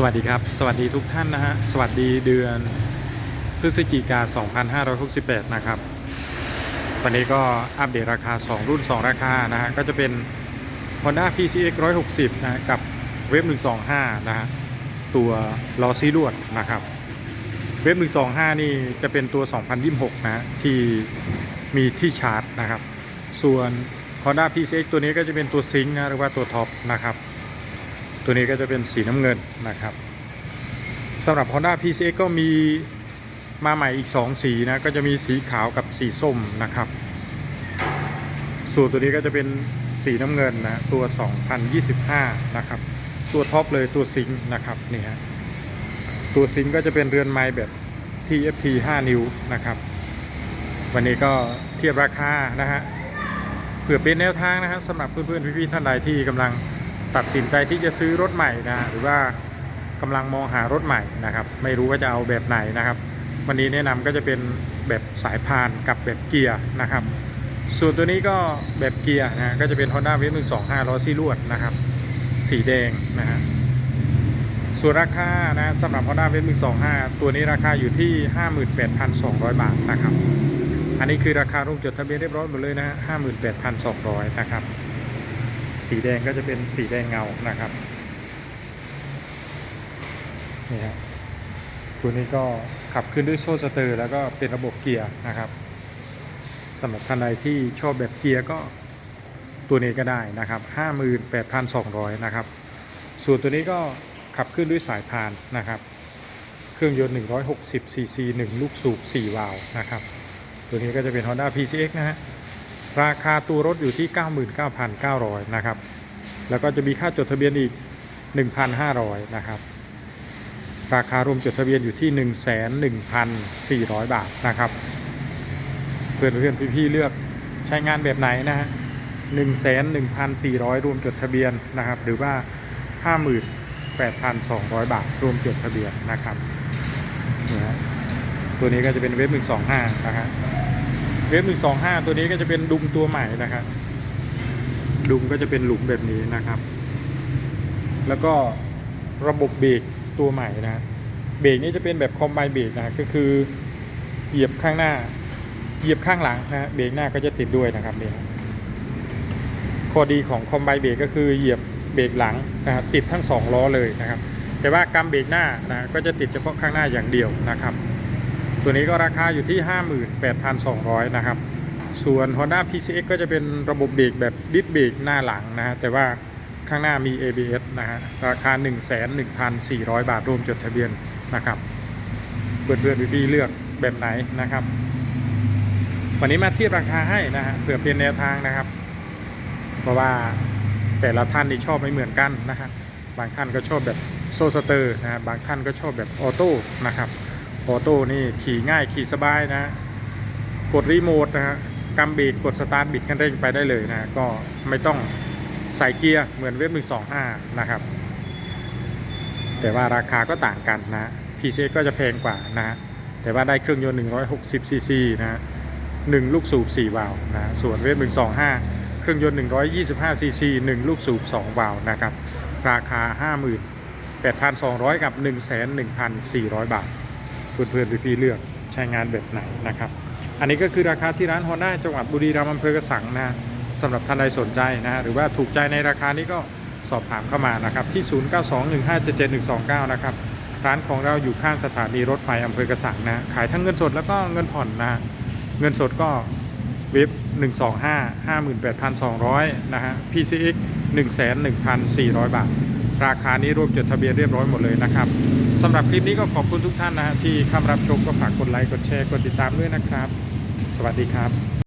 สวัสดีครับ สวัสดีทุกท่านนะฮะ สวัสดีเดือนพฤศจิกา 2568 นะครับ วันนี้ก็อัปเดตราคา 2 รุ่น 2 ราคานะฮะ ก็จะเป็น Honda PCX 160 นะกับเว็บ125 นะฮะ ตัวล้อซีลวดนะครับ เว็บ125 นี่จะเป็นตัว 2026 นะที่มีที่ชาร์จนะครับ ส่วน Honda PCX ตัวนี้ก็จะเป็นตัวซิงค์นะหรือว่าตัวท็อปนะครับ ตัวนี้ก็จะเป็นสีน้ำเงินนะครับสำหรับ Honda PCX ก็มีมาใหม่อีก 2 สีนะก็จะมีสีขาวกับสีส้มนะครับส่วนตัวนี้ก็จะเป็นสีน้ำเงินนะตัว 2025 นะครับตัวท็อปเลยตัวซิงนะครับนี่ฮะตัวซิงก็จะเป็นเรือนไม้แบบ TFT 5 นิ้วนะครับ วันนี้ก็เทียบราคานะฮะเผื่อเป็นแนวทางนะฮะสำหรับเพื่อนๆพี่ๆท่านใดที่กำลัง ตัดสินใจที่จะซื้อรถใหม่นะหรือว่ากำลังมองหารถใหม่นะครับ ไม่รู้ว่าจะเอาแบบไหนนะครับ วันนี้แนะนำก็จะเป็นแบบสายพานกับแบบเกียร์นะครับ ส่วนตัวนี้ก็แบบเกียร์นะก็จะเป็น Honda w a v 125ล้อซี่ลวดนะครับ สีแดงนะฮะส่วนราคานะสำหรับ Honda w a v 125 ตัวนี้ราคาอยู่ที่ 58,200 บาทนะครับ อันนี้คือราคาร่วมจดทะเบียนเรียบร้อยหมดเลยนะฮะ58,200 นะครับ สีแดงก็จะเป็นสีแดงเงานะครับนี่ฮะตัวนี้ก็ขับขึ้นด้วยโซ่สเตอร์ แล้วก็เป็นระบบเกียร์นะครับสำหรับท่านใดที่ชอบแบบเกียร์ก็ตัวนี้ก็ได้นะครับ 58,200 นะครับ ส่วนตัวนี้ก็ขับขึ้นด้วยสายพานนะครับ เครื่องยนต์ 160 cc 1ลูกสูบ 4 วาล์วนะครับ ตัวนี้ก็จะเป็น Honda PCX นะฮะ ราคาตัวรถอยู่ที่ 99,900 นะครับ แล้วก็จะมีค่าจดทะเบียนอีก 1,500 นะครับ ราคารวมจดทะเบียนอยู่ที่ 111,400 บาทนะครับเพื่อนเพื่อนพี่ๆเลือกใช้งานแบบไหนนะฮะ111,400 รวมจดทะเบียนนะครับ หรือว่า 58,200 บาท รวมจดทะเบียนนะครับนี่ฮะตัวนี้ก็จะเป็นเว็บ125 นะฮะ เวฟหนึ่งสองห้าตัวนี้ก็จะเป็นดุมตัวใหม่นะครับ ดุมก็จะเป็นหลุมแบบนี้นะครับ แล้วก็ระบบเบรกตัวใหม่นะเบรกนี้จะเป็นแบบคอมไบเบรกนะก็คือเหยียบข้างหน้า เหยียบข้างหลังนะเบรกหน้าก็จะติดด้วยนะครับเนี่ข้อดีของคอมไบเบรกก็คือเหยียบเบรกหลังนะครับติดทั้งสองล้อเลยนะครับ แต่ว่ากำเบรกหน้านะก็จะติดเฉพาะข้างหน้าอย่างเดียวนะครับ ตัวนี้ก็ราคาอยู่ที่ 58,200 นะครับ ส่วน Honda PCX ก็จะเป็นระบบเบรกแบบดิสเบรกหน้าหลังนะฮะ แต่ว่าข้างหน้ามี ABS นะฮะ ราคา111,400 บาทรวมจดทะเบียนนะครับเพื่อนเพื่อนพี่ๆเลือกแบบไหนนะครับ วันนี้มาเทียบราคาให้นะฮะเผื่อเป็นแนวทางนะครับ เพราะว่าแต่ละท่านนี่ชอบไม่เหมือนกันนะครับบางท่านก็ชอบแบบโซสเตอร์นะฮะบางท่านก็ชอบแบบออโต้นะครับ ออโต้นี่ขี่ง่ายขี่สบายนะ กดรีโมทนะฮะกำเบรกกดสตาร์ทบิดคันเร่งไปได้เลยนะ ก็ไม่ต้องใส่เกียร์เหมือนเว็บ125นะครับ แต่ว่าราคาก็ต่างกันนะ PCX ก็จะแพงกว่านะ แต่ว่าได้เครื่องยนต์160 cc นะหนึ่งลูกสูบ4วาล์วนะ ส่วนเว็บ125เครื่องยนต์125 cc 1ลูกสูบ2วาล์วนะครับ ราคา 58,200 กับ 1,1400 บาท เพื่อนๆพี่ๆเลือกใช้งานแบบไหนนะครับ อันนี้ก็คือราคาที่ร้านฮอนด้าจังหวัดบุรีรัมย์อำเภอกระสังนะสำหรับท่านใดสนใจนะหรือว่าถูกใจในราคานี้ก็สอบถามเข้ามานะครับที่ 0921577129 นะครับร้านของเราอยู่ข้างสถานีรถไฟอำเภอกระสังนะขายทั้งเงินสดแล้วก็เงินผ่อนนะเงินสดก็เว็บ125 58,200 นะฮะ PCX 111,400 บาท ราคานี้รวมจดทะเบียนเรียบร้อยหมดเลยนะครับ สำหรับคลิปนี้ก็ขอบคุณทุกท่านนะที่เข้ามารับชมก็ฝากกดไลค์กดแชร์กดติดตามด้วยนะครับ สวัสดีครับ